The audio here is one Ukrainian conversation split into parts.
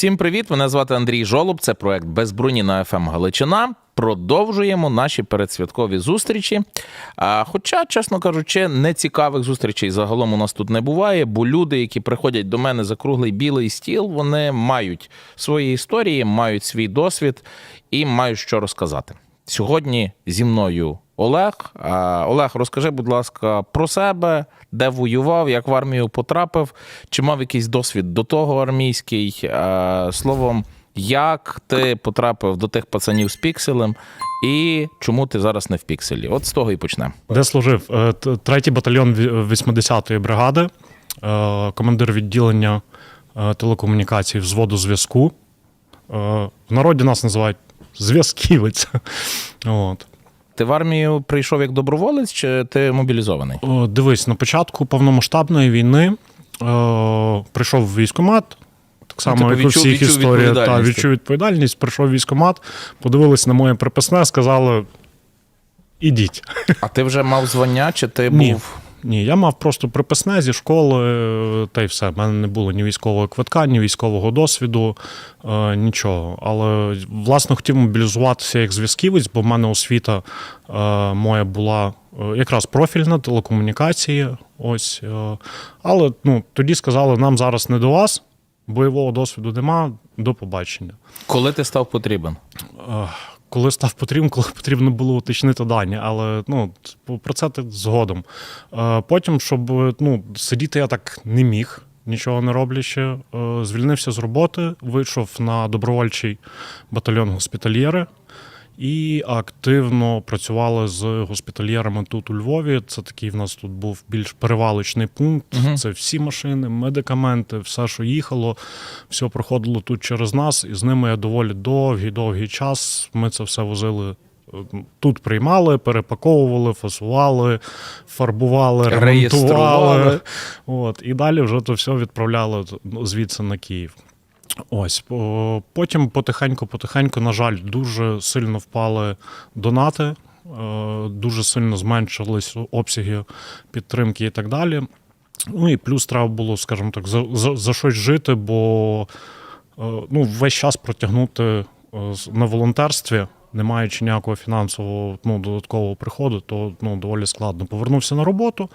Всім привіт! Мене звати Андрій Жолоб. Це проект Безбруні на ФМ Галичина. Продовжуємо наші передсвяткові зустрічі. А, хоча, чесно кажучи, нецікавих зустрічей загалом у нас тут не буває, бо люди, які приходять до мене за круглий білий стіл, вони мають свої історії, мають свій досвід і мають що розказати. Сьогодні зі мною Олег. А, Олег, розкажи, будь ласка, про себе, де воював, як в армію потрапив, чи мав якийсь досвід до того армійський. Словом, як ти потрапив до тих пацанів з пікселем, і чому ти зараз не в пікселі? От з того і почнемо. Де служив? Е, Третій батальйон 80-ї бригади, е, командир відділення е, телекомунікацій взводу зв'язку. Е, В народі нас називають зв'язківець. От. Ти в армію прийшов як доброволець, чи ти мобілізований? О, Дивись, на початку повномасштабної війни е, прийшов в військкомат. Так само, типу, як у всіх історія, історіях, та, відчув відповідальність, прийшов військомат, військкомат, подивились на моє приписне, сказали: ідіть. А ти вже мав звання, чи ти Ні. був. Ні, я мав просто приписне зі школи, е, та й все. У мене не було ні військового квитка, ні військового досвіду, е, нічого. Але власне хотів мобілізуватися як зв'язківець, бо в мене освіта е, моя була е, якраз профільна, телекомунікації. Ось. Е, але ну, тоді сказали, нам зараз не до вас, бойового досвіду нема, до побачення. Коли ти став потрібен? Е, Коли став потрібен, коли потрібно було уточнити дані, але ну про це згодом. Е, Потім, щоб ну, сидіти я так не міг, нічого не роблячи. е, Звільнився з роботи, вийшов на добровольчий батальйон госпітальєри і активно працювали з госпітальєрами тут у Львові. Це такий в нас тут був більш перевалочний пункт. Мгм. Це всі машини, медикаменти, все, що їхало, все проходило тут через нас, і з ними я доволі довгий, довгий час. Ми це все возили. е, Тут приймали, перепаковували, фасували, фарбували, ремонтували. От, і далі вже то все відправляли звідси на Київ. Ось потім потихеньку-потихеньку, на жаль, дуже сильно впали донати, е, дуже сильно зменшились обсяги підтримки і так далі. Ну і плюс треба було, скажімо так, за, за, за щось жити, бо е, ну, весь час протягнути е, на волонтерстві, не маючи ніякого фінансового ну, додаткового приходу, то ну, доволі складно. Повернувся на роботу.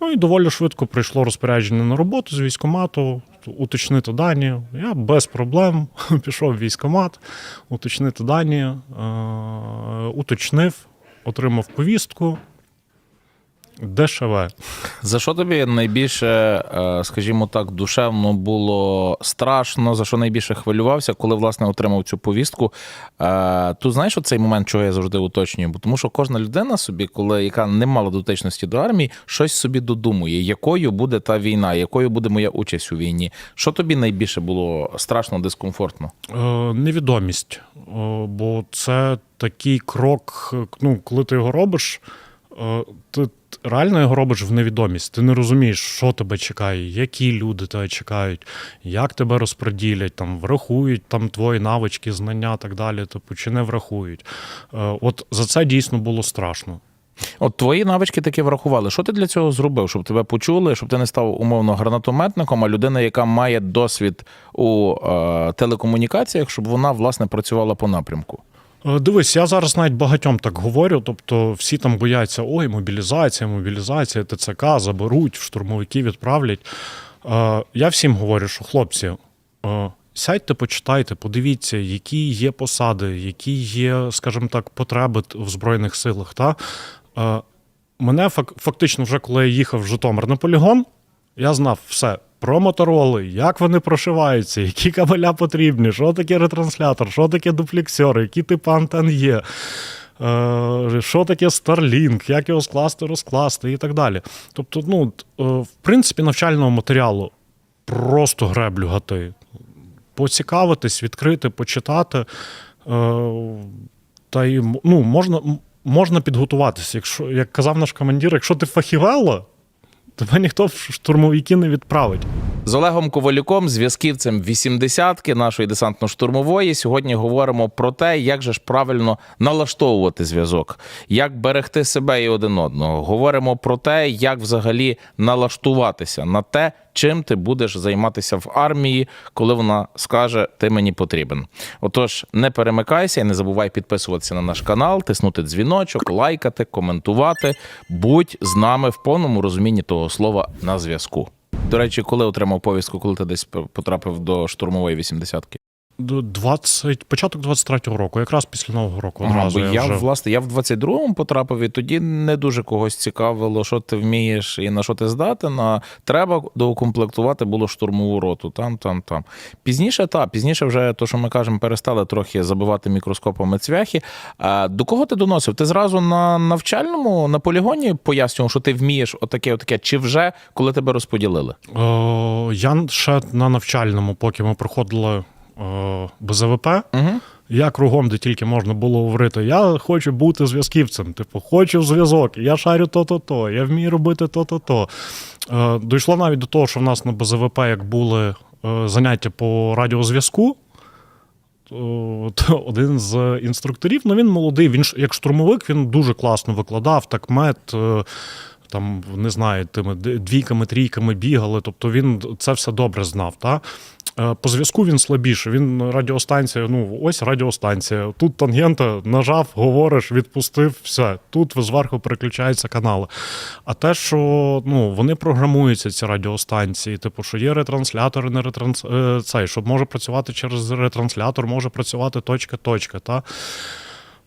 Ну і доволі швидко прийшло розпорядження на роботу з військкомату, уточнити дані. Я без проблем пішов в військкомат, уточнити дані, е, уточнив, отримав повістку. ДШВ. За що тобі найбільше, е, скажімо так, душевно було страшно, за що найбільше хвилювався, коли власне отримав цю повістку? Е, Тут знаєш оцей момент, чого я завжди уточнюю? Бо тому що кожна людина собі, коли яка не мала дотичності до армії, щось собі додумує, якою буде та війна, якою буде моя участь у війні. Що тобі найбільше було страшно, дискомфортно? Е, невідомість. Бо це такий крок, ну, коли ти його робиш, ти реально його робиш в невідомість. Ти не розумієш, що тебе чекає, які люди тебе чекають, як тебе розподілять, там, врахують там, твої навички, знання так далі, типу, чи не врахують. Е, От за це дійсно було страшно. От твої навички таки врахували. Що ти для цього зробив? Щоб тебе почули, щоб ти не став умовно гранатометником, а людина, яка має досвід у е, телекомунікаціях, щоб вона власне працювала по напрямку. Е, Дивись, я зараз навіть багатьом так говорю. Тобто, всі там бояться: ой, мобілізація, мобілізація, ТЦК заберуть, штурмовики відправлять. Е, Я всім говорю, що хлопці, е, сядьте, почитайте, подивіться, які є посади, які є, скажімо так, потреби в Збройних силах. Та? Мене фактично, вже коли я їхав в Житомир на полігон, я знав все про мотороли, як вони прошиваються, які кабеля потрібні, що таке ретранслятор, що таке дуплексер, які типи антен є, е, що таке Starlink, як його скласти, розкласти і так далі. Тобто, ну, е, в принципі, навчального матеріалу просто греблю гати. Поцікавитись, відкрити, почитати. Е, та й ну, можна, можна підготуватися. Якщо, як казав наш командир, якщо ти фахівело, тебе ніхто в штурмовики не відправить. З Олегом Ковалюком, зв'язківцем 80-ки нашої десантно-штурмової, сьогодні говоримо про те, як же ж правильно налаштовувати зв'язок, як берегти себе і один одного. Говоримо про те, як взагалі налаштуватися на те, чим ти будеш займатися в армії, коли вона скаже, ти мені потрібен. Отож, не перемикайся і не забувай підписуватися на наш канал, тиснути дзвіночок, лайкати, коментувати. Будь з нами в повному розумінні того слова на зв'язку. До речі, коли отримав повістку, коли ти десь потрапив до штурмової 80-ки? До 20, початок 23-го року, якраз після Нового року. Ага, Одразу бо я, вже... власне, я в 22-му потрапив, і тоді не дуже когось цікавило, що ти вмієш і на що ти здатен. А треба доукомплектувати було штурмову роту. Там, там, там. Пізніше, та, пізніше вже, то, що ми кажемо, перестали трохи забивати мікроскопами цвяхи. А до кого ти доносив? Ти зразу на навчальному, на полігоні пояснював, що ти вмієш отаке, отаке, чи вже коли тебе розподілили? Е, я ще на навчальному, поки ми проходили БЗВП, Угу. я кругом, де тільки можна було говорити, я хочу бути зв'язківцем, типу, хочу зв'язок, я шарю то-то-то, я вмію робити то-то-то. Е, дійшло навіть до того, що в нас на БЗВП, як були е, заняття по радіозв'язку, то- то один з інструкторів, ну він молодий, він як штурмовик, він дуже класно викладав, так мед. е, Там, не знаю, тими двійками, трійками бігали, тобто він це все добре знав. Та? Е, По зв'язку він слабіше. Він радіостанція, ну ось радіостанція. Тут тангента нажав, говориш, відпустив, все. Тут зверху переключаються канали. А те, що ну, вони програмуються, ці радіостанції, типу, що є ретранслятор, не ретранс... е, цей, щоб може працювати через ретранслятор, може працювати точка-точка. Та?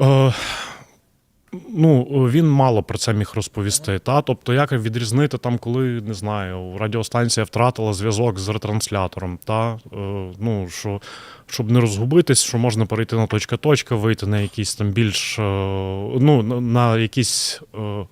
Е, Ну, він мало про це міг розповісти. Та? Тобто, як відрізнити там, коли не знаю, радіостанція втратила зв'язок з ретранслятором. Та? Е, ну, що, щоб не розгубитись, що можна перейти на точка-точка, вийти на якісь там більш е, ну, на, якісь е,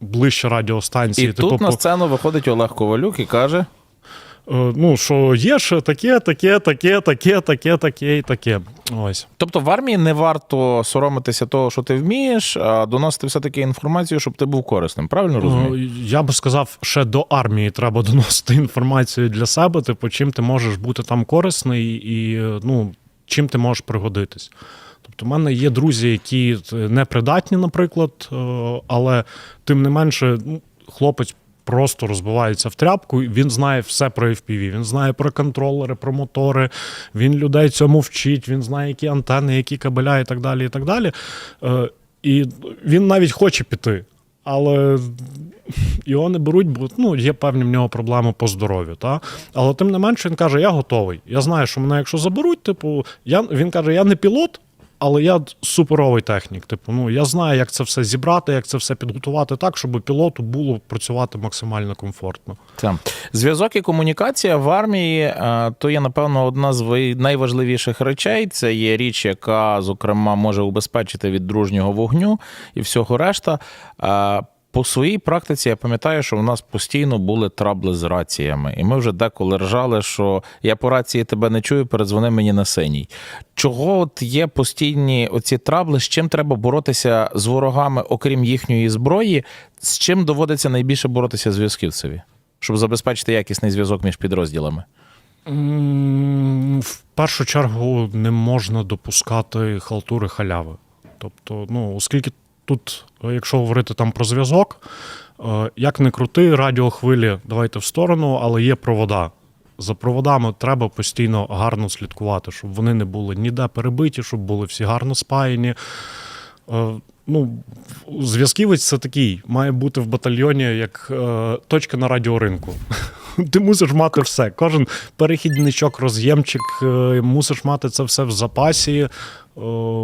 ближче радіостанції. І типу, тут на сцену виходить Олег Ковалюк і каже: ну, що є ще таке, таке, таке, таке, таке, таке і таке. Ось. Тобто в армії не варто соромитися того, що ти вмієш, а доносити все-таки інформацію, щоб ти був корисним. Правильно розумію? Е, Я би сказав, ще до армії треба доносити інформацію для себе, типу, чим ти можеш бути там корисний і е, ну, чим ти можеш пригодитись. Тобто, в мене є друзі, які е, непридатні, наприклад, е, але тим не менше, ну, хлопець. Просто розбивається в тряпку, він знає все про FPV, він знає про контролери, про мотори, він людей цьому вчить, він знає, які антени, які кабеля і так далі. І так далі. Е, І він навіть хоче піти, але його не беруть, бо ну, є певні в нього проблеми по здоров'ю. Та? Але тим не менше він каже: я готовий. Я знаю, що мене, якщо заберуть, типу, я, він каже, я не пілот. Але я суперовий технік. Типу, ну я знаю, як це все зібрати, як це все підготувати так, щоб пілоту було працювати максимально комфортно. Це. Зв'язок і комунікація в армії е, то є, напевно, одна з найважливіших речей. Це є річ, яка, зокрема, може убезпечити від дружнього вогню і всього решта. По своїй практиці я пам'ятаю, що в нас постійно були трабли з раціями, і ми вже деколи ржали, що я по рації тебе не чую, передзвони мені на синій. Чого от є постійні оці трабли? З чим треба боротися з ворогами, окрім їхньої зброї? З чим доводиться найбільше боротися зв'язківцеві? щоб забезпечити якісний зв'язок між підрозділами. В першу чергу не можна допускати халтури халяви. Тобто, ну, оскільки тут, е, якщо говорити там про зв'язок, е, як не крути, радіохвилі давайте в сторону, але є провода. За проводами треба постійно гарно слідкувати, щоб вони не були ніде перебиті, щоб були всі гарно спаяні. Е, Ну, зв'язківець це такий, має бути в батальйоні як точка на радіоринку. Ти мусиш мати все. Кожен перехідничок, роз'ємчик, мусиш мати це все в запасі.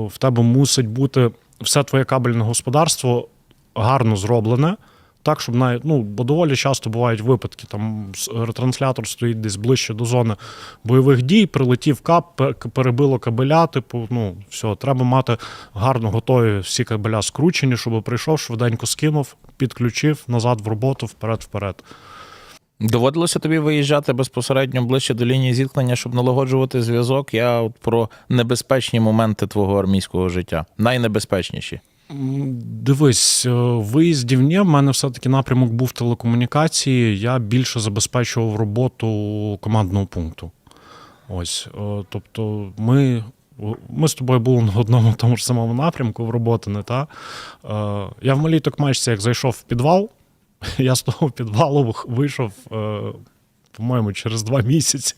В тебе мусить бути все твоє кабельне господарство гарно зроблене. Так, щоб навіть, ну, бо доволі часто бувають випадки, там ретранслятор стоїть десь ближче до зони бойових дій, прилетів кап, перебило кабеля, типу, ну, все, треба мати гарно готові всі кабеля скручені, щоб прийшов, швиденько скинув, підключив, назад в роботу, вперед-вперед. Доводилося тобі виїжджати безпосередньо ближче до лінії зіткнення, щоб налагоджувати зв'язок. Я от про небезпечні моменти твого армійського життя. Найнебезпечніші. Дивись, е, виїздів ні, в мене все-таки напрямок був телекомунікації. Я більше забезпечував роботу командного пункту. Ось, е, тобто, ми, ми з тобою були на одному тому ж самому напрямку в роботи, не та. Е, Я в малій токмачці, як зайшов в підвал, я з того підвалу вийшов, е, по-моєму, через два місяці.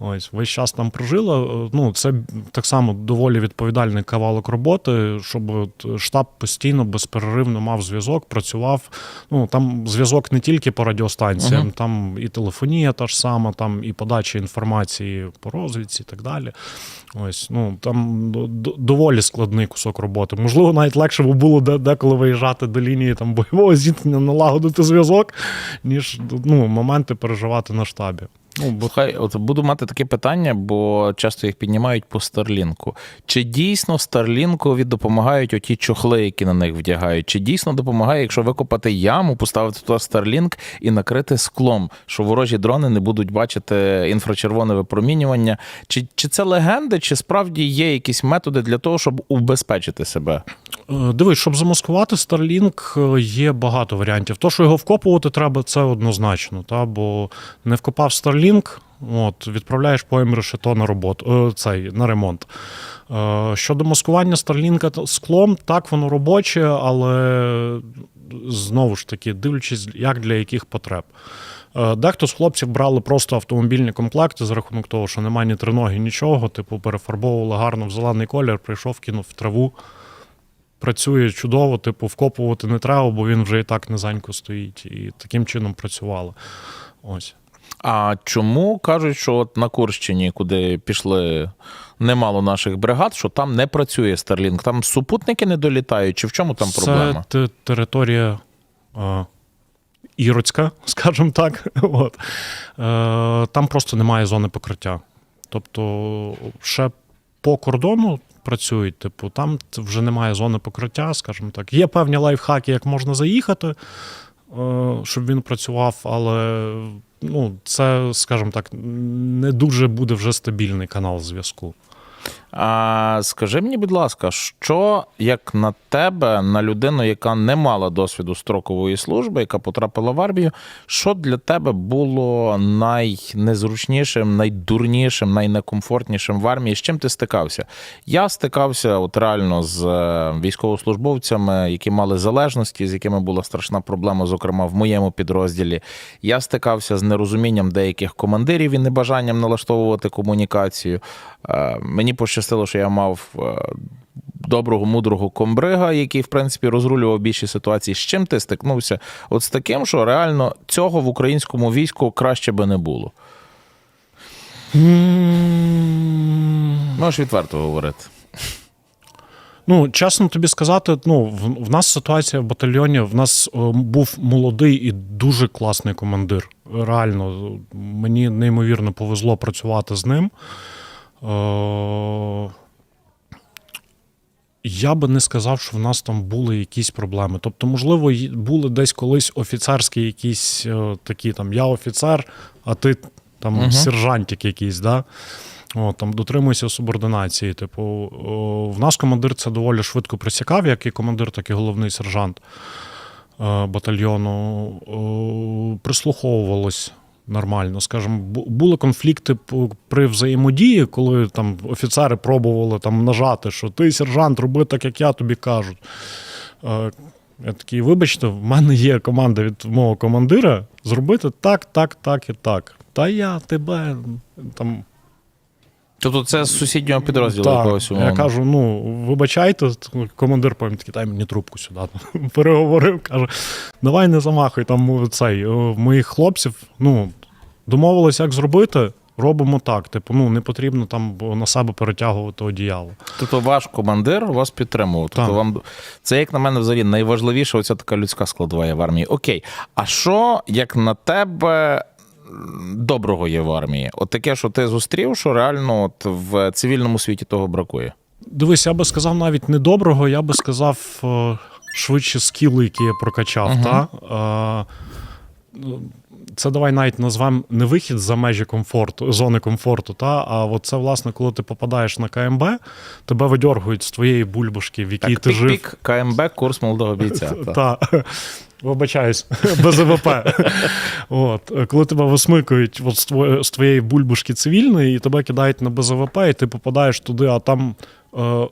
Ось, весь час там прожила. Е, Ну, це так само доволі відповідальний кавалок роботи, щоб от штаб постійно безперервно мав зв'язок, працював. Ну там зв'язок не тільки по радіостанціям, Мгм. там і телефонія та ж сама, там і подача інформації по розвідці і так далі. Ось, ну там до- до- доволі складний кусок роботи. Можливо, навіть легше було деколи виїжджати до лінії там бойового зіткнення, налагодити зв'язок, ніж ну, моменти переживати на штабі. Ну, бо Слухай, от буду мати таке питання, бо часто їх піднімають по Старлінку. Чи дійсно Старлінкові допомагають оті чохли, які на них вдягають? Чи дійсно допомагає, якщо викопати яму, поставити туди Старлінк і накрити склом, що ворожі дрони не будуть бачити інфрачервоне випромінювання? Чи, чи це легенди, чи справді є якісь методи для того, щоб убезпечити себе? Е, Дивись, щоб замаскувати Starlink, е, є багато варіантів. То, що його вкопувати треба, це однозначно. Та? Бо не вкопав Starlink, от, відправляєш по решето на роботу, е, цей, на ремонт. Е, Щодо маскування Starlink склом, так воно робоче, але знову ж таки, дивлячись, як для яких потреб. Е, Дехто з хлопців брали просто автомобільні комплекти за рахунок того, що немає ні триноги, нічого. Типу, перефарбовували гарно в зелений колір, прийшов, кинув в траву працює чудово, типу, вкопувати не треба, бо він вже і так низенько стоїть. І таким чином працювало. Ось. А чому кажуть, що от на Курщині, куди пішли немало наших бригад, що там не працює Starlink? Там супутники не долітають, чи в чому там проблема? Це територія е, Іроцька, скажімо так. От. Е, там просто немає зони покриття. Тобто, ще по кордону працюють, типу, там вже немає зони покриття, скажімо так. Є певні лайфхаки, як можна заїхати, е, щоб він працював, але ну, це, скажімо так, не дуже буде вже стабільний канал зв'язку. А скажи мені, будь ласка, що як на тебе, на людину, яка не мала досвіду строкової служби, яка потрапила в армію, що для тебе було найнезручнішим, найдурнішим, найнекомфортнішим в армії? З чим ти стикався? Я стикався от реально з е, військовослужбовцями, які мали залежності, з якими була страшна проблема, зокрема в моєму підрозділі. Я стикався з нерозумінням деяких командирів і небажанням налаштовувати комунікацію. Е, Мені пощастило, що я мав е, доброго, мудрого комбрига, який, в принципі, розрулював більші ситуації. З чим ти стикнувся? От з таким, що реально цього в українському війську краще би не було. Можеш відверто говорити. Ну, чесно тобі сказати, ну, в, в нас ситуація в батальйоні, в нас е, був молодий і дуже класний командир. Реально, мені неймовірно повезло працювати з ним. Е, я би не сказав, що в нас там були якісь проблеми. Тобто, можливо, були десь колись офіцерські якісь е, такі там я офіцер, а ти там Мгм. сержантик якийсь, да? О, там дотримуйся субординації. Типу, о, в нас командир це доволі швидко присікав, як і командир, так і головний сержант е, батальйону. О, прислуховувалось нормально. Скажімо, бу- були конфлікти при взаємодії, коли там офіцери пробували там нажати, що ти, сержант, роби так, як я тобі кажуть. Е, Я такий, вибачте, в мене є команда від мого командира зробити так, так, так і так. Та я тебе там Тобто це з сусіднього підрозділу так, якогось Я кажу: ну, вибачайте, командир такий, дай мені трубку сюди. Переговорив, каже, давай не замахуй там цей е, моїх хлопців. Ну, домовились, як зробити. Робимо так. Типу, ну не потрібно там на себе перетягувати одіяло. Тобто ваш командир вас підтримував. Тобто вам це, як на мене, взагалі найважливіше, оця така людська складова є в армії. Окей. А що, як на тебе, доброго є в армії? От таке, що ти зустрів, що реально от в цивільному світі того бракує. Дивись, я би сказав навіть не доброго, я би сказав е, швидше скіли, які я прокачав. Угу. Та? Це давай навіть назвемо не вихід за межі комфорту, зони комфорту, та, а от це, власне, коли ти попадаєш на КМБ, тебе видьоргують з твоєї бульбашки, в якій Так, ти жив. пік-пік, КМБ, курс молодого бійця. та. Та. Вибачаюсь, без ВВП. От. Коли тебе висмикують от з, твоєї бульбашки цивільної, і тебе кидають на БЗВП, і ти попадаєш туди, а там е,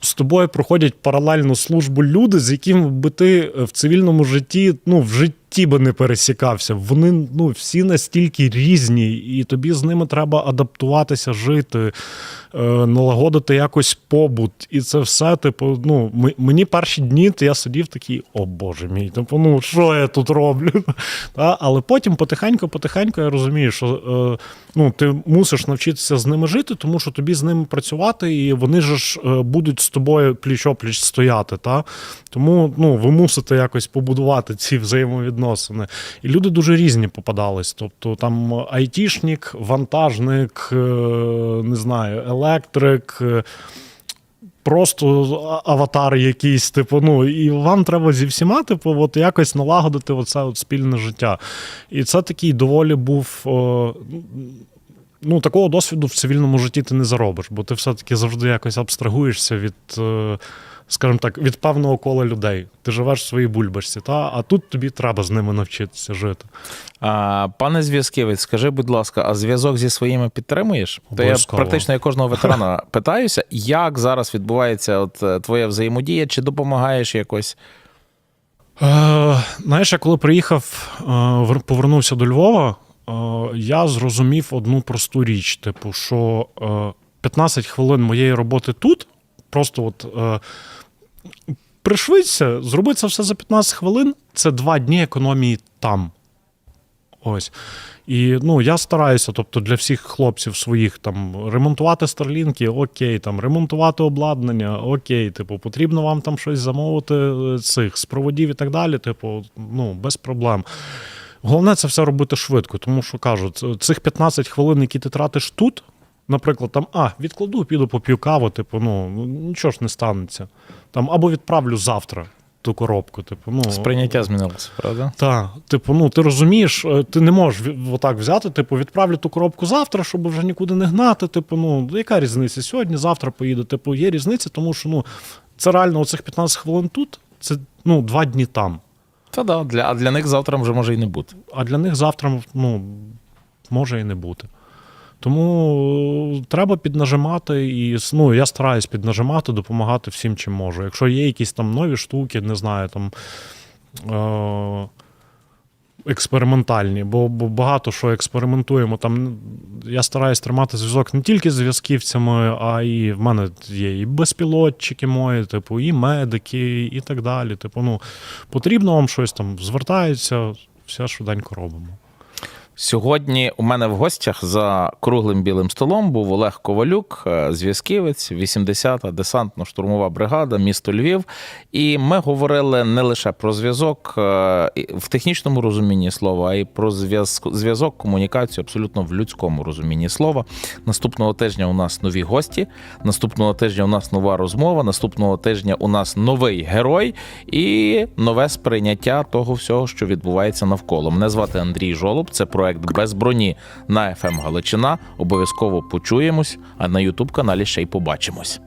з тобою проходять паралельну службу люди, з якими би ти в цивільному житті, ну, в житті би не пересікався. Вони ну, всі настільки різні, і тобі з ними треба адаптуватися, жити, е, налагодити якось побут. І це все, типу, ну, мені перші дні я сидів такий, о Боже мій, типу, ну що я тут роблю? Але потім потихеньку, потихеньку я розумію, що е, ну, ти мусиш навчитися з ними жити, тому що тобі з ними працювати, і вони ж, е, будуть з тобою пліч-опліч стояти. Та? Тому ну, ви мусите якось побудувати ці взаємовідносини. І люди дуже різні попадались. Тобто там айтішник, вантажник, е, не знаю, електрик. е, Просто аватар якийсь, типу, ну, і вам треба зі всіма, типу, от якось налагодити оце от спільне життя. І це такий доволі був. Ну, такого досвіду в цивільному житті ти не заробиш, бо ти все-таки завжди якось абстрагуєшся від, е, скажімо так, від певного кола людей. Ти живеш в своїй бульбашці, та? а тут тобі треба з ними навчитися жити. А, пане зв'язківець, скажи, будь ласка, а зв'язок зі своїми підтримуєш? То я практично як кожного ветерана питаюся, як зараз відбувається от е, твоя взаємодія, чи допомагаєш якось? Е, знаєш, я коли приїхав, е, повернувся до Львова, е, я зрозумів одну просту річ: типу, що е, 15 хвилин моєї роботи тут, просто от. Е, Пришвидься, зроби це все за 15 хвилин це два дні економії там. Ось. І ну, я стараюся, тобто для всіх хлопців своїх там ремонтувати старлінки, окей, там ремонтувати обладнання, окей, типу, потрібно вам там щось замовити е, цих з проводів і так далі. Типу, ну, без проблем. Головне це все робити швидко, тому що кажуть, цих 15 хвилин, які ти тратиш тут, наприклад, там, а, відкладу, піду поп'ю каву, типу, ну, нічого ж не станеться. Там, або відправлю завтра ту коробку. Типу, ну, Сприйняття змінилося, правда? так, типу, ну ти розумієш, е, ти не можеш отак взяти, типу, відправлю ту коробку завтра, щоб вже нікуди не гнати. Типу, ну яка різниця? Сьогодні, завтра поїду. Типу, є різниця, тому що ну це реально оцих 15 хвилин тут, це ну два дні там. Та да, для, а для них завтра вже може і не бути. А для них завтра ну, може і не бути. Тому е, треба піднажимати, і ну, я стараюсь піднажимати, допомагати всім, чим можу. Якщо є якісь там нові штуки, не знаю, там. Е- Експериментальні, бо, бо багато що експериментуємо. Там я стараюсь тримати зв'язок не тільки з зв'язківцями, а і в мене є і безпілотчики мої, типу, і медики, і так далі. Типу, ну потрібно вам щось там, звертаються, все швиденько робимо. Сьогодні у мене в гостях за круглим білим столом був Олег Ковалюк, е, зв'язківець, 80-та десантно-штурмова бригада, місто Львів. І ми говорили не лише про зв'язок е, в технічному розумінні слова, а й про зв'язок, комунікацію абсолютно в людському розумінні слова. Наступного тижня у нас нові гості. Наступного тижня у нас нова розмова. Наступного тижня у нас новий герой і нове сприйняття того всього, що відбувається навколо. Мене звати Андрій Жолоб. Це проект без броні на FM Галичина. Обов'язково почуємось, а на Ютуб каналі ще й побачимось.